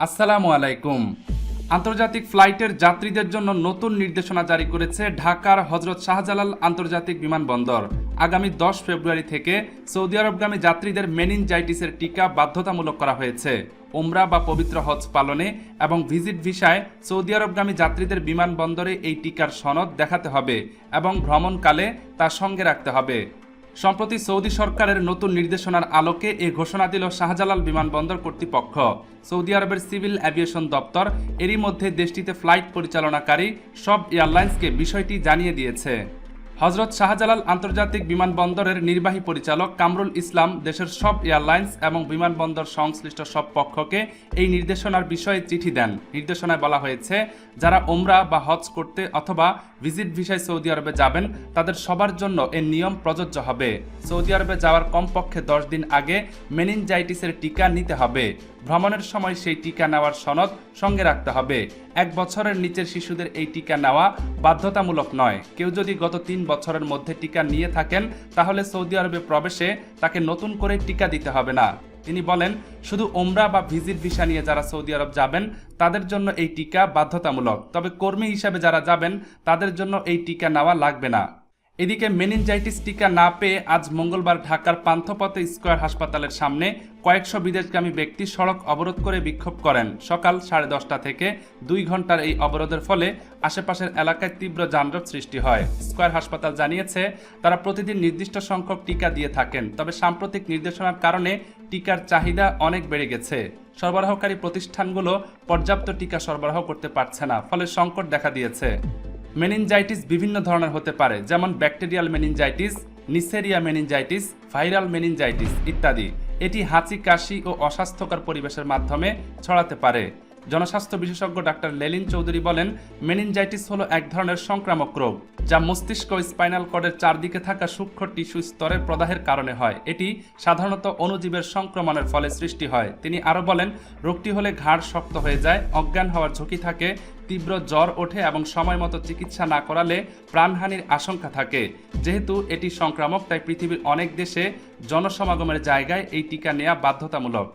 আসসালামু আলাইকুম। আন্তর্জাতিক ফ্লাইটের যাত্রীদের জন্য নতুন নির্দেশনা জারি করেছে ঢাকার হজরত শাহজালাল আন্তর্জাতিক বিমানবন্দর। আগামী দশ ফেব্রুয়ারি থেকে সৌদি আরবগামী যাত্রীদের মেনিনজাইটিসের টিকা বাধ্যতামূলক করা হয়েছে। ওমরা বা পবিত্র হজ পালনে এবং ভিজিট ভিসায় সৌদি আরবগামী যাত্রীদের বিমানবন্দরে এই টিকার সনদ দেখাতে হবে এবং ভ্রমণকালে তা সঙ্গে রাখতে হবে। সম্প্রতি সৌদি সরকারের নতুন নির্দেশনার আলোকে এ ঘোষণা দিল শাহজালাল বিমানবন্দর কর্তৃপক্ষ। সৌদি আরবের সিভিল অ্যাভিয়েশন দপ্তর এরই মধ্যে দেশটিতে ফ্লাইট পরিচালনাকারী সব এয়ারলাইন্সকে বিষয়টি জানিয়ে দিয়েছে। হজরত শাহজালাল আন্তর্জাতিক বিমানবন্দরের নির্বাহী পরিচালক কামরুল ইসলাম দেশের সব এয়ারলাইন্স এবং বিমানবন্দর সংশ্লিষ্ট সব পক্ষকে এই নির্দেশনার বিষয়ে চিঠি দেন। নির্দেশনায় বলা হয়েছে, যারা ওমরা বা হজ করতে অথবা ভিজিট ভিসায় সৌদি আরবে যাবেন, তাদের সবার জন্য এর নিয়ম প্রযোজ্য হবে। সৌদি আরবে যাওয়ার কমপক্ষে দশ দিন আগে মেনিনজাইটিসের টিকা নিতে হবে। ভ্রমণের সময় সেই টিকা নেওয়ার সনদ সঙ্গে রাখতে হবে। এক বছরের নিচের শিশুদের এই টিকা নেওয়া বাধ্যতামূলক নয়। কেউ যদি গত তিন বছরের মধ্যে টিকা নিয়ে থাকেন, তাহলে সৌদি আরবে প্রবেশে তাকে নতুন করে টিকা দিতে হবে না। তিনি বলেন, শুধু ওমরা বা ভিজিট ভিসা নিয়ে যারা সৌদি আরব যাবেন, তাদের জন্য এই টিকা বাধ্যতামূলক। তবে কর্মী হিসাবে যারা যাবেন, তাদের জন্য এই টিকা নেওয়া লাগবে না। এদিকে মেনিনজাইটিস টিকা না পেয়ে আজ মঙ্গলবার ঢাকার পান্থপথে স্কোয়ার হাসপাতালের সামনে কয়েকশো বিদেশগামী ব্যক্তি সড়ক অবরোধ করে বিক্ষোভ করেন। সকাল সাড়ে দশটা থেকে দুই ঘণ্টার এই অবরোধের ফলে আশেপাশের এলাকায় তীব্র যানজট সৃষ্টি হয়। স্কয়ার হাসপাতাল জানিয়েছে, তারা প্রতিদিন নির্দিষ্ট সংখ্যক টিকা দিয়ে থাকেন, তবে সাম্প্রতিক নির্দেশনার কারণে টিকার চাহিদা অনেক বেড়ে গেছে। সরবরাহকারী প্রতিষ্ঠানগুলো পর্যাপ্ত টিকা সরবরাহ করতে পারছে না, ফলে সংকট দেখা দিয়েছে। মেনিনজাইটিস বিভিন্ন ধরনের হতে পারে, যেমন bacterial meningitis, Neisseria meningitis, viral meningitis ইত্যাদি। এটি হাঁচি কাশি ও অস্বাস্থ্যকর পরিবেশের মাধ্যমে ছড়াতে পারে। জনস্বাস্থ্য বিশেষজ্ঞ ডাক্তার লেলিন চৌধুরী বলেন, মেনিনজাইটিস হলো এক ধরনের সংক্রামক রোগ, যা মস্তিষ্ক স্পাইনাল কর্ডের চারদিকে থাকা সূক্ষ্ম টিস্যু স্তরের প্রদাহের কারণে হয়। এটি সাধারণত অণুজীবের সংক্রমণের ফলে সৃষ্টি হয়। তিনি আরও বলেন, রোগটি হলে ঘাড় শক্ত হয়ে যায়, অজ্ঞান হওয়ার ঝুঁকি থাকে, তীব্র জ্বর ওঠে এবং সময় মতো চিকিৎসা না করালে প্রাণহানির আশঙ্কা থাকে। যেহেতু এটি সংক্রামক, তাই পৃথিবীর অনেক দেশে জনসমাগমের জায়গায় এই টিকা নেওয়া বাধ্যতামূলক।